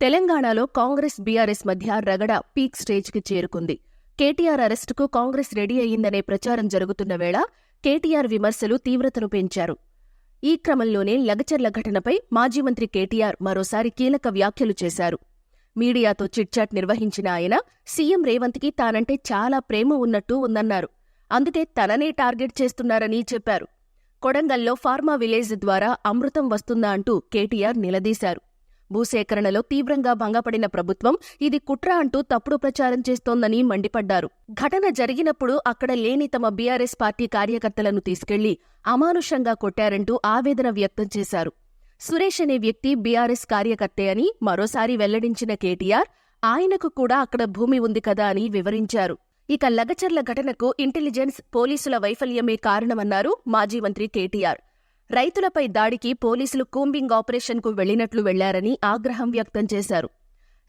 తెలంగాణలో కాంగ్రెస్ బీఆర్ఎస్ మధ్య రగడ పీక్ స్టేజ్కి చేరుకుంది. కేటీఆర్ అరెస్టుకు కాంగ్రెస్ రెడీ అయిందనే ప్రచారం జరుగుతున్న వేళ కేటీఆర్ విమర్శలు తీవ్రతను పెంచారు. ఈ క్రమంలోనే లగచర్ల ఘటనపై మాజీ మంత్రి కేటీఆర్ మరోసారి కీలక వ్యాఖ్యలు చేశారు. మీడియాతో చిట్చాట్ నిర్వహించిన ఆయన సీఎం రేవంత్కి తానంటే చాలా ప్రేమ ఉన్నట్టు ఉందన్నారు. అందుకే తననే టార్గెట్ చేస్తున్నారని చెప్పారు. కొడంగల్లో ఫార్మా విలేజ్ ద్వారా అమృతం వస్తుందా అంటూ కేటీఆర్ నిలదీశారు. భూసేకరణలో తీవ్రంగా భంగపడిన ప్రభుత్వం ఇది కుట్ర అంటూ తప్పుడు ప్రచారం చేస్తోందని మండిపడ్డారు. ఘటన జరిగినప్పుడు అక్కడ లేని తమ బీఆర్ఎస్ పార్టీ కార్యకర్తలను తీసుకెళ్ళి అమానుషంగా కొట్టారంటూ ఆవేదన వ్యక్తం చేశారు. సురేష్ అనే వ్యక్తి బీఆర్ఎస్ కార్యకర్తే అని మరోసారి వెల్లడించిన కేటీఆర్ ఆయనకు కూడా అక్కడ భూమి ఉంది కదా అని వివరించారు. ఇక లగచర్ల ఘటనకు ఇంటెలిజెన్స్ పోలీసుల వైఫల్యమే కారణమన్నారు మాజీ మంత్రి కేటీఆర్. రైతులపై దాడికి పోలీసులు కూంబింగ్ ఆపరేషన్కు వెళ్ళినట్లు వెళ్ళారని ఆగ్రహం వ్యక్తం చేశారు.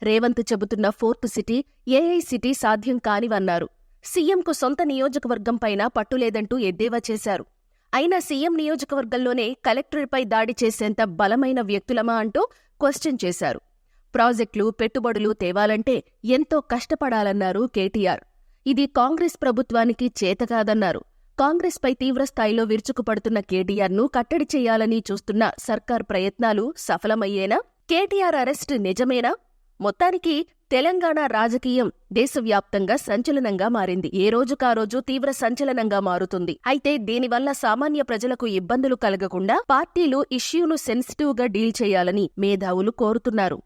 రేవంత్ చెబుతున్న ఫోర్త్ సిటీ ఏఐ సిటీ సాధ్యం కానివన్నారు. సీఎంకు సొంత నియోజకవర్గంపైన పట్టులేదంటూ ఎద్దేవా చేశారు. అయినా సీఎం నియోజకవర్గంలోనే కలెక్టర్పై దాడి చేసేంత బలమైన వ్యక్తులమా అంటూ క్వశ్చన్ చేశారు. ప్రాజెక్టులు పెట్టుబడులు తేవాలంటే ఎంతో కష్టపడాలన్నారు కేటీఆర్. ఇది కాంగ్రెస్ ప్రభుత్వానికి చేతకాదన్నారు కాంగ్రెస్పై తీవ్రస్థాయిలో విరుచుకుపడుతున్న కేటీఆర్ను కట్టడి చేయాలని చూస్తున్న సర్కార్ ప్రయత్నాలు సఫలమయ్యేనా? కేటీఆర్ అరెస్ట్ నిజమేనా? మొత్తానికి తెలంగాణ రాజకీయం దేశవ్యాప్తంగా సంచలనంగా మారింది. ఏ రోజుకా రోజు తీవ్ర సంచలనంగా మారుతుంది. అయితే దీనివల్ల సామాన్య ప్రజలకు ఇబ్బందులు కలగకుండా పార్టీలు ఇష్యూను సెన్సిటివ్గా డీల్ చేయాలని మేధావులు కోరుతున్నారు.